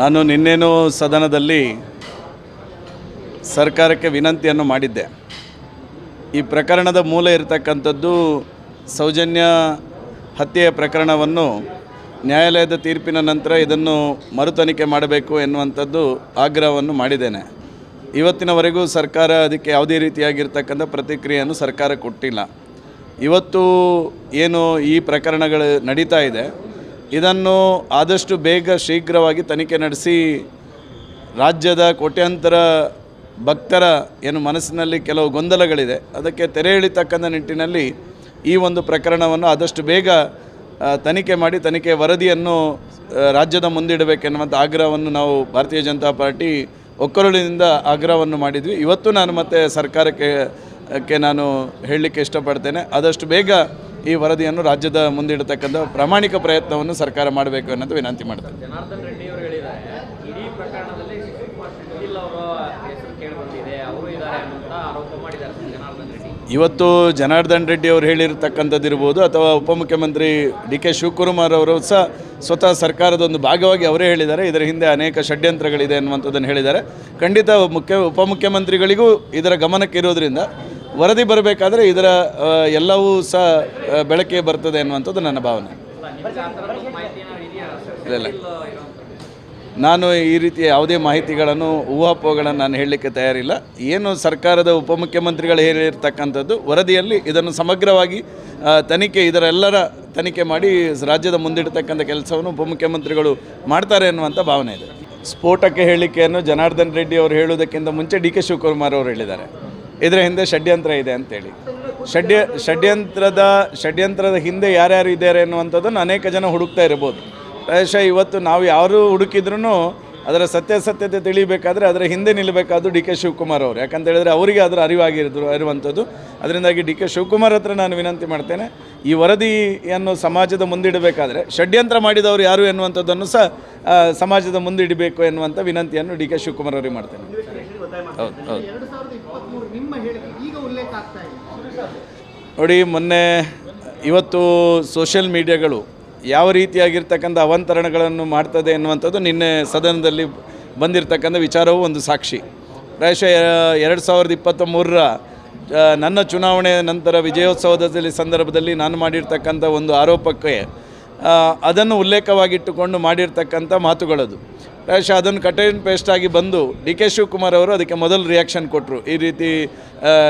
ನಾನು ನಿನ್ನೇನು ಸದನದಲ್ಲಿ ಸರ್ಕಾರಕ್ಕೆ ವಿನಂತಿಯನ್ನು ಮಾಡಿದ್ದೆ. ಈ ಪ್ರಕರಣದ ಮೂಲ ಇರತಕ್ಕಂಥದ್ದು ಸೌಜನ್ಯ ಹತ್ಯೆಯ ಪ್ರಕರಣವನ್ನು ನ್ಯಾಯಾಲಯದ ತೀರ್ಪಿನ ನಂತರ ಇದನ್ನು ಮರುತನಿಖೆ ಮಾಡಬೇಕು ಎನ್ನುವಂಥದ್ದು ಆಗ್ರಹವನ್ನು ಮಾಡಿದ್ದೇನೆ. ಇವತ್ತಿನವರೆಗೂ ಸರ್ಕಾರ ಅದಕ್ಕೆ ಯಾವುದೇ ರೀತಿಯಾಗಿರ್ತಕ್ಕಂಥ ಪ್ರತಿಕ್ರಿಯೆಯನ್ನು ಸರ್ಕಾರ ಕೊಟ್ಟಿಲ್ಲ. ಇವತ್ತು ಏನು ಈ ಪ್ರಕರಣಗಳು ನಡೀತಾ ಇದೆ ಇದನ್ನು ಆದಷ್ಟು ಬೇಗ ಶೀಘ್ರವಾಗಿ ತನಿಖೆ ನಡೆಸಿ ರಾಜ್ಯದ ಕೋಟ್ಯಾಂತರ ಭಕ್ತರ ಏನು ಮನಸ್ಸಿನಲ್ಲಿ ಕೆಲವು ಗೊಂದಲಗಳಿದೆ. ಅದಕ್ಕೆ ತೆರೆ ಎಳಿತಕ್ಕಂಥ ನಿಟ್ಟಿನಲ್ಲಿ ಈ ಒಂದು ಪ್ರಕರಣವನ್ನು ಆದಷ್ಟು ಬೇಗ ತನಿಖೆ ಮಾಡಿ ತನಿಖೆ ವರದಿಯನ್ನು ರಾಜ್ಯದ ಮುಂದಿಡಬೇಕೆನ್ನುವಂಥ ಆಗ್ರಹವನ್ನು ನಾವು ಭಾರತೀಯ ಜನತಾ ಪಾರ್ಟಿ ಒಕ್ಕರುಳಿನಿಂದ ಆಗ್ರಹವನ್ನು ಮಾಡಿದ್ವಿ. ಇವತ್ತು ನಾನು ಮತ್ತೆ ಸರ್ಕಾರಕ್ಕೆ, ಕ್ಕೆ ನಾನು ಹೇಳಲಿಕ್ಕೆ ಇಷ್ಟಪಡ್ತೇನೆ. ಆದಷ್ಟು ಬೇಗ ಈ ವರದಿಯನ್ನು ರಾಜ್ಯದ ಮುಂದಿಡತಕ್ಕಂಥ ಪ್ರಾಮಾಣಿಕ ಪ್ರಯತ್ನವನ್ನು ಸರ್ಕಾರ ಮಾಡಬೇಕು ಅನ್ನೋದು ವಿನಂತಿ ಮಾಡ್ತಾರೆ ಇವತ್ತು ಜನಾರ್ದನ್ ರೆಡ್ಡಿ ಅವರು ಹೇಳಿರ್ತಕ್ಕಂಥದ್ದು ಇರ್ಬೋದು ಅಥವಾ ಉಪಮುಖ್ಯಮಂತ್ರಿ ಡಿ ಕೆ ಶಿವಕುಮಾರ್ ಅವರು ಸಹ ಸ್ವತಃ ಸರ್ಕಾರದ ಒಂದು ಭಾಗವಾಗಿ ಅವರೇ ಹೇಳಿದ್ದಾರೆ ಇದರ ಹಿಂದೆ ಅನೇಕ ಷಡ್ಯಂತ್ರಗಳಿದೆ ಅನ್ನುವಂಥದ್ದನ್ನು ಹೇಳಿದ್ದಾರೆ. ಖಂಡಿತ ಮುಖ್ಯ ಉಪಮುಖ್ಯಮಂತ್ರಿಗಳಿಗೂ ಇದರ ಗಮನಕ್ಕೆ ಇರೋದ್ರಿಂದ ವರದಿ ಬರಬೇಕಾದ್ರೆ ಇದರ ಎಲ್ಲವೂ ಸಹ ಬೆಳಕಿಗೆ ಬರ್ತದೆ ಅನ್ನುವಂಥದ್ದು ನನ್ನ ಭಾವನೆ. ನಾನು ಈ ರೀತಿಯ ಯಾವುದೇ ಮಾಹಿತಿಗಳನ್ನು, ಊಹಾಪೋಹಗಳನ್ನು ನಾನು ಹೇಳಲಿಕ್ಕೆ ತಯಾರಿಲ್ಲ. ಏನು ಸರ್ಕಾರದ ಉಪಮುಖ್ಯಮಂತ್ರಿಗಳು ಹೇಳಿರ್ತಕ್ಕಂಥದ್ದು, ವರದಿಯಲ್ಲಿ ಇದನ್ನು ಸಮಗ್ರವಾಗಿ ತನಿಖೆ ಇದರೆಲ್ಲರ ತನಿಖೆ ಮಾಡಿ ರಾಜ್ಯದ ಮುಂದಿಡ್ತಕ್ಕಂಥ ಕೆಲಸವನ್ನು ಉಪಮುಖ್ಯಮಂತ್ರಿಗಳು ಮಾಡ್ತಾರೆ ಅನ್ನುವಂಥ ಭಾವನೆ ಇದೆ. ಸ್ಫೋಟಕ್ಕೆ ಹೇಳಿಕೆಯನ್ನು ಜನಾರ್ದನ್ ರೆಡ್ಡಿ ಅವರು ಹೇಳುವುದಕ್ಕಿಂತ ಮುಂಚೆ ಡಿ ಕೆ ಶಿವಕುಮಾರ್ ಅವರು ಹೇಳಿದ್ದಾರೆ. ಇದರ ಹಿಂದೆ ಷಡ್ಯಂತ್ರ ಇದೆ ಅಂತೇಳಿ. ಷಡ್ಯ, ಷಡ್ಯಂತ್ರದ ಷಡ್ಯಂತ್ರದ ಹಿಂದೆ ಯಾರ್ಯಾರು ಇದ್ದಾರೆ ಅನ್ನುವಂಥದ್ದನ್ನು ಅನೇಕ ಜನ ಹುಡುಕ್ತಾ ಇರ್ಬೋದು. ಪ್ರಾಯಶಃ ಇವತ್ತು ನಾವು ಯಾರು ಹುಡುಕಿದ್ರೂ ಅದರ ಸತ್ಯಾಸತ್ಯತೆ ತಿಳಿಬೇಕಾದ್ರೆ ಅದರ ಹಿಂದೆ ನಿಲ್ಲಬೇಕಾದ್ರು ಡಿ ಕೆ ಶಿವಕುಮಾರ್ ಅವರು. ಯಾಕಂತ ಹೇಳಿದ್ರೆ ಅವರಿಗೆ ಅದರ ಅರಿವಾಗಿರೋ ಇರುವಂಥದ್ದು ಅದರಿಂದಾಗಿ ಡಿ ಕೆ ಶಿವಕುಮಾರ್ ಹತ್ರ ನಾನು ವಿನಂತಿ ಮಾಡ್ತೇನೆ ಈ ವರದಿಯನ್ನು ಸಮಾಜದ ಮುಂದಿಡಬೇಕಾದ್ರೆ ಷಡ್ಯಂತ್ರ ಮಾಡಿದವರು ಯಾರು ಎನ್ನುವಂಥದ್ದನ್ನು ಸಹ ಸಮಾಜದ ಮುಂದಿಡಬೇಕು ಎನ್ನುವಂಥ ವಿನಂತಿಯನ್ನು ಡಿ ಕೆ ಶಿವಕುಮಾರ್ ಅವರಿಗೆ ಮಾಡ್ತೇನೆ. ಹೌದು ಹೌದು. ನೋಡಿ ಮೊನ್ನೆ ಇವತ್ತು ಸೋಷಿಯಲ್ ಮೀಡಿಯಾಗಳು ಯಾವ ರೀತಿಯಾಗಿರ್ತಕ್ಕಂಥ ಅವಂತರಣಗಳನ್ನು ಮಾಡ್ತದೆ ಎನ್ನುವಂಥದ್ದು ನಿನ್ನೆ ಸದನದಲ್ಲಿ ಬಂದಿರತಕ್ಕಂಥ ವಿಚಾರವೂ ಒಂದು ಸಾಕ್ಷಿ. ಪ್ರಾಯಶಃ ಎರಡು ಸಾವಿರದ ಇಪ್ಪತ್ತ ಮೂರರ ನನ್ನ ಚುನಾವಣೆ ನಂತರ ವಿಜಯೋತ್ಸವದಲ್ಲಿ ಸಂದರ್ಭದಲ್ಲಿ ನಾನು ಮಾಡಿರ್ತಕ್ಕಂಥ ಒಂದು ಆರೋಪಕ್ಕೆ ಅದನ್ನು ಉಲ್ಲೇಖವಾಗಿಟ್ಟುಕೊಂಡು ಮಾಡಿರ್ತಕ್ಕಂಥ ಮಾತುಗಳದು. ಪ್ರಾಯಶಃ ಅದನ್ನು ಕಟ್ ಆ್ಯಂಡ್ ಪೇಸ್ಟ್ ಆಗಿ ಬಂದು ಡಿ ಕೆ ಶಿವಕುಮಾರ್ ಅವರು ಅದಕ್ಕೆ ಮೊದಲು ರಿಯಾಕ್ಷನ್ ಕೊಟ್ಟರು ಈ ರೀತಿ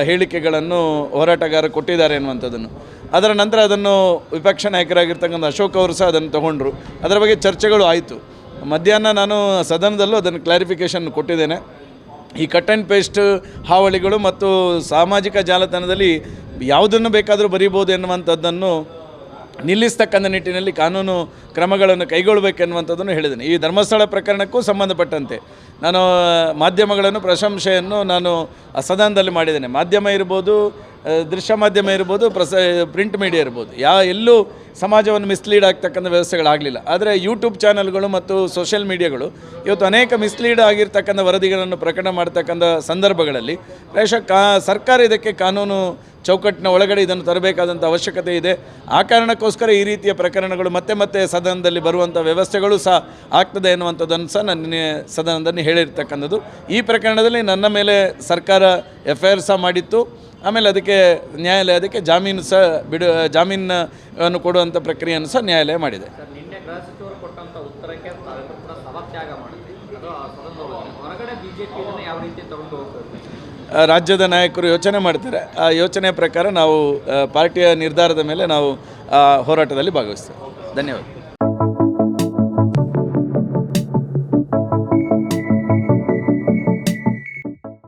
ಹೇಳಿಕೆಗಳನ್ನು ಹೋರಾಟಗಾರ ಕೊಟ್ಟಿದ್ದಾರೆ ಅನ್ನುವಂಥದ್ದನ್ನು ಅದರ ನಂತರ ಅದನ್ನು ವಿಪಕ್ಷ ನಾಯಕರಾಗಿರ್ತಕ್ಕಂಥ ಅಶೋಕ್ ಅವರು ಸಹ ಅದನ್ನು ತಗೊಂಡ್ರು. ಅದರ ಬಗ್ಗೆ ಚರ್ಚೆಗಳು ಆಯಿತು. ಮಧ್ಯಾಹ್ನ ನಾನು ಸದನದಲ್ಲೂ ಅದನ್ನು ಕ್ಲಾರಿಫಿಕೇಷನ್ ಕೊಟ್ಟಿದ್ದೇನೆ. ಈ ಕಟ್ ಆ್ಯಂಡ್ ಪೇಸ್ಟ್ ಹಾವಳಿಗಳು ಮತ್ತು ಸಾಮಾಜಿಕ ಜಾಲತಾಣದಲ್ಲಿ ಯಾವುದನ್ನು ಬೇಕಾದರೂ ಬರೀಬೋದು ಎನ್ನುವಂಥದ್ದನ್ನು ನಿಲ್ಲಿಸ್ತಕ್ಕಂಥ ನಿಟ್ಟಿನಲ್ಲಿ ಕಾನೂನು ಕ್ರಮಗಳನ್ನು ಕೈಗೊಳ್ಳಬೇಕೆನ್ನುವಂಥದ್ದನ್ನು ಹೇಳಿದ್ದೇನೆ. ಈ ಧರ್ಮಸ್ಥಳ ಪ್ರಕರಣಕ್ಕೂ ಸಂಬಂಧಪಟ್ಟಂತೆ ನಾನು ಮಾಧ್ಯಮಗಳನ್ನು ಪ್ರಶಂಸೆಯನ್ನು ನಾನು ಸದನದಲ್ಲಿ ಮಾಡಿದ್ದೇನೆ. ಮಾಧ್ಯಮ ಇರ್ಬೋದು ದೃಶ್ಯ ಮಾಧ್ಯಮ ಇರ್ಬೋದು, ಪ್ರಸ ಪ್ರಿಂಟ್ ಮೀಡಿಯಾ ಇರ್ಬೋದು. ಯಾ, ಎಲ್ಲೂ ಸಮಾಜವನ್ನು ಮಿಸ್ಲೀಡ್ ಆಗ್ತಕ್ಕಂಥ ವ್ಯವಸ್ಥೆಗಳಾಗಲಿಲ್ಲ. ಆದರೆ ಯೂಟ್ಯೂಬ್ ಚಾನಲ್ಗಳು ಮತ್ತು ಸೋಷಿಯಲ್ ಮೀಡಿಯಾಗಳು ಇವತ್ತು ಅನೇಕ ಮಿಸ್ಲೀಡ್ ಆಗಿರ್ತಕ್ಕಂಥ ವರದಿಗಳನ್ನು ಪ್ರಕಟ ಮಾಡ್ತಕ್ಕಂಥ ಸಂದರ್ಭಗಳಲ್ಲಿ ಪ್ರಾಯಶಃ ಕಾ, ಸರ್ಕಾರ ಇದಕ್ಕೆ ಕಾನೂನು ಚೌಕಟ್ಟಿನ ಒಳಗಡೆ ಇದನ್ನು ತರಬೇಕಾದಂಥ ಅವಶ್ಯಕತೆ ಇದೆ. ಆ ಕಾರಣಕ್ಕೋಸ್ಕರ ಈ ರೀತಿಯ ಪ್ರಕರಣಗಳು ಮತ್ತೆ ಮತ್ತೆ ಸದನದಲ್ಲಿ ಬರುವಂಥ ವ್ಯವಸ್ಥೆಗಳು ಸಹ ಆಗ್ತದೆ ಎನ್ನುವಂಥದ್ದನ್ನು ಸಹ ನನ್ನ ಸದನದಲ್ಲಿ ಹೇಳಿರ್ತಕ್ಕಂಥದ್ದು. ಈ ಪ್ರಕರಣದಲ್ಲಿ ನನ್ನ ಮೇಲೆ ಸರ್ಕಾರ ಎಫ್ ಐ ಆರ್ ಸಹ ಮಾಡಿತ್ತು. ಆಮೇಲೆ ಅದಕ್ಕೆ ನ್ಯಾಯಾಲಯ ಅದಕ್ಕೆ ಜಾಮೀನು ಸಹ ಬಿಡು ಜಾಮೀನನ್ನು ಕೊಡುವಂಥ ಪ್ರಕ್ರಿಯೆಯನ್ನು ಸಹ ನ್ಯಾಯಾಲಯ ಮಾಡಿದೆ. ರಾಜ್ಯದ ನಾಯಕರು ಯೋಚನೆ ಮಾಡ್ತಾರೆ. ಆ ಯೋಚನೆ ಪ್ರಕಾರ ನಾವು ಪಾರ್ಟಿಯ ನಿರ್ಧಾರದ ಮೇಲೆ ನಾವು ಆ, ಹೋರಾಟದಲ್ಲಿ ಭಾಗವಹಿಸ್ತೇವೆ. ಧನ್ಯವಾದ.